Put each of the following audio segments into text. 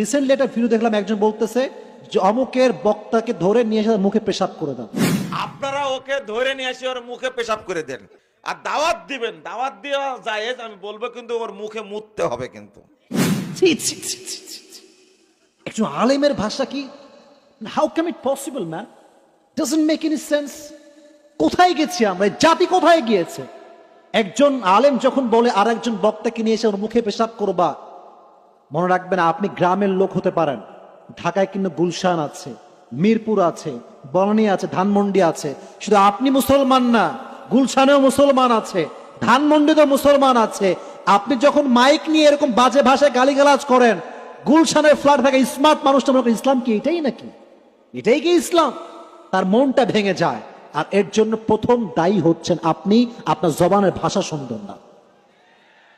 Recently একটা video দেখলাম একজন বলতেছে যে অমুকের বক্তাকে ধরে নিয়ে এসে মুখে পেশাব করে দাও। আপনারা ওকে ধরে নিয়ে এসে ওর মুখে পেশাব করে দেন। আর দাওয়াত দিবেন দাওয়াত দেওয়া যায় আমি বলব কিন্তু ওর মুখে মুততে হবে কিন্তু। একজন আলেমের ভাষা কি? How come it possible man doesn't make any sense কোথায় গেছি আমরা? জাতি কোথায় গিয়েছে? একজন আলেম যখন বলে আর একজন বক্তাকে নিয়ে এসে ওর মুখে পেশাব করবা মনে রাখবেন, আপনি গ্রামের লোক হতে পারেন। ঢাকায় কিন্তু গুলশান আছে, মিরপুর আছে, বনানী আছে, ধানমন্ডি আছে। শুধু আপনি মুসলমান না, গুলশানেও মুসলমান আছে, ধানমন্ডিতেও মুসলমান আছে। আপনি যখন মাইক নিয়ে এরকম বাজে ভাষায় গালিগালাজ করেন, গুলশানের ফ্ল্যাট থাকা স্মার্ট মানুষটা মনে ইসলাম কি, এটাই নাকি? এটাই কি ইসলাম? তার মনটা ভেঙে যায়। আর এর জন্য প্রথম দায়ী হচ্ছেন আপনি, আপনার জবানের ভাষা সুন্দর না।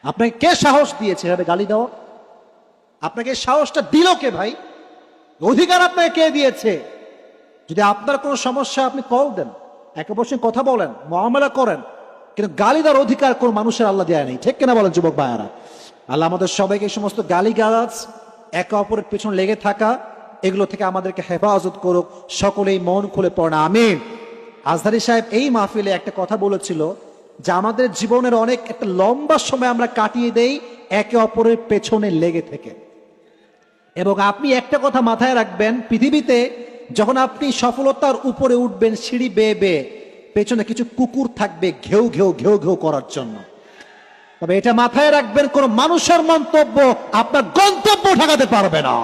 আপনাকে কে সাহস দিয়েছে এভাবে গালি দেওয়া? আপনাকে সাহসটা দিল কে ভাই? অধিকার আপনাকে কে দিয়েছে? যদি আপনার কোনো সমস্যা, আপনি কল দেন। একে বসে কথা বলেন মহামেলা করেন। কিন্তু গালি দেওয়ার অধিকার কোন মানুষের আল্লাহ দেয় নেই। ঠিক কিনা বলেন যুবক ভাইয়ারা? আল্লাহ আমাদের সবাইকে সমস্ত গালি গালাজ একে অপরের পেছন লেগে থাকা, এগুলো থেকে আমাদেরকে হেফাজত করুক। সকলেই মন খুলে পড়া। আমিন। আজহারি সাহেব এই মাহফিলে একটা কথা বলেছিল যে আমাদের জীবনের অনেক, একটা লম্বা সময় আমরা কাটিয়ে দেই একে অপরের পেছনে লেগে থেকে। এবং আপনি একটা কথা মাথায় রাখবেন, পৃথিবীতে যখন আপনি সফলতার উপরে উঠবেন সিঁড়ি বেয়ে বেয়ে, পেছনে কিছু কুকুর থাকবে ঘেউ ঘেউ ঘেউ ঘেউ করার জন্য। তবে এটা মাথায় রাখবেন, কোন মানুষের মন্তব্য আপনার গন্তব্য ঠেকাতে পারবে না।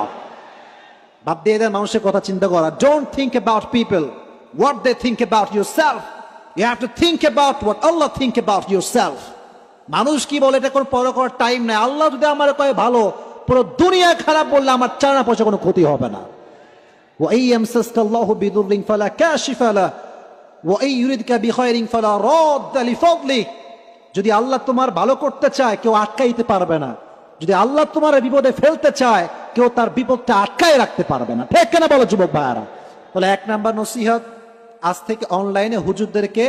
বাদ দিয়ে দেন, মানুষের কথা চিন্তা করা। Don't think about people what they think about yourself you have to think about what Allah think about yourself মানুষ কি বলে, এটা কোনো পর করার টাইম নাই। আল্লাহ যদি আমার কয়ে ভালো পুরো দুনিয়া খারাপ বললে আমার চানা পয়সা কোনো ক্ষতি হবে না وإن يمسسك الله بضر فلا كاشف له وإن يردك بخير فلا راد لفضله যদি আল্লাহ তোমার ভালো করতে চায় কেউ আটকাইতে পারবে না যদি আল্লাহ তোমার বিপদে ফেলতে চায় কেউ তার বিপদটা আটকায় রাখতে পারবে না ঠিক কেনা বলো যুবক ভাইয়ারা তাহলে এক নাম্বার নসিহত আজ থেকে অনলাইনে হুজুরদেরকে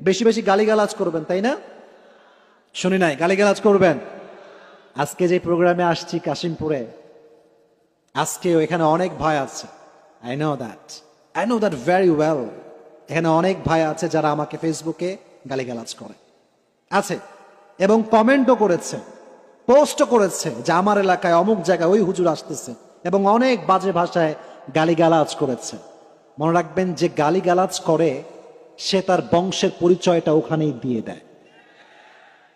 বেশি বেশি গালিগালাজ করবেন তাই না শুনি নাই গালিগালাজ করবেন আজকে যে প্রোগ্রামে আসছি কাশিমপুরে, আজকেও এখানে অনেক ভাই আছে। I know that I know that very well এখানে অনেক ভাই আছে যারা আমাকে ফেসবুকে গালিগালাজ করে। আছে। এবং কমেন্টও করেছে, পোস্টও করেছে যে আমার এলাকায় অমুক জায়গায় ওই হুজুর আসতেছে এবং অনেক বাজে ভাষায় গালিগালাজ করেছে। মনে রাখবেন, যে গালিগালাজ করে, সে তার বংশের পরিচয়টা ওখানেই দিয়ে দেয়।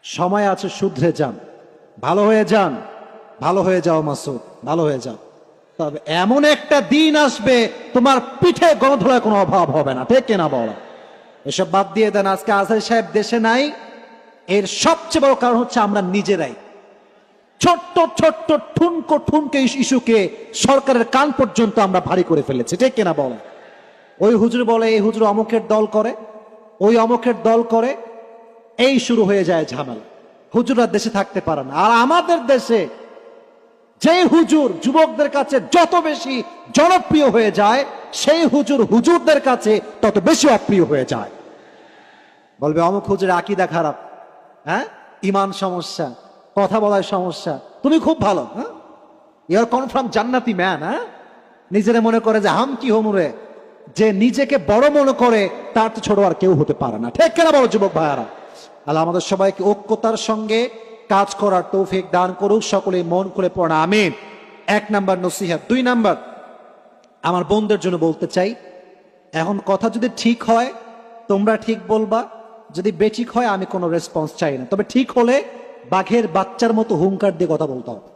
সময় আছে, শুধরে যান। ভালো হয়ে যান। ভালো হয়ে যাও, মাসুদ। ভালো হয়ে যাও। তবে এমন একটা দিন আসবে, তোমার পিঠে গণধোলায় কোনো অভাব হবে না, ঠিক না বলো? এসব বাদ দিয়ে দেন, আজকে আজহারি সাহেব দেশে নাই। এর সবচেয়ে বড় কারণ হচ্ছে আমরা নিজেরাই। ছোট্ট ছোট্ট, ঠুনকো, ঠুনকে ইস্যুকে সরকারের কান পর্যন্ত আমরা ভারী করে ফেলেছি, ঠিক কিনা বলো? ওই হুজুর বলে, এই হুজুর অমুকের দল করে, ওই অমুকের দল করে, এই শুরু হয়ে যায় ঝামেলা। হুজুররা দেশে থাকতে পারে না। আর আমাদের দেশে যে হুজুর যুবকদের কাছে যত বেশি জনপ্রিয় হয়ে যায়, সেই হুজুর হুজুরদের কাছে তত বেশি অপ্রিয় হয়ে যায়। বলবে, অমুক হুজুর আকিদা খারাপ। হ্যাঁ? ইমান সমস্যা, কথা বলার সমস্যা। তুমি খুব ভালো হ্যাঁ? ইয়ার কনফার্ম জান্নাতি ম্যান হ্যাঁ? নিজেরা মনে করে যে, হাম কি হমুরে যে নিজেকে বড় মনে করে, তার তো ছোট আর কেউ হতে পারে না। ঠিক কেনা বলো যুবক ভাইয়ারা? আল্লাহ আমাদের সবাইকে ঐক্যতার সঙ্গে কাজ করার তৌফিক দান করুক সকলে মন খুলে পড়া আমিন। এক নাম্বার নসিহাত দুই নাম্বার, আমার বোনদের জন্য বলতে চাই, এখন কথা যদি ঠিক হয়, তোমরা ঠিক বলবা, যদি বেঠিক হয়, আমি কোনো রেসপন্স চাই না। তবে ঠিক হলে বাঘের বাচ্চার মতো হুঙ্কার দিয়ে কথা বলতে হবে।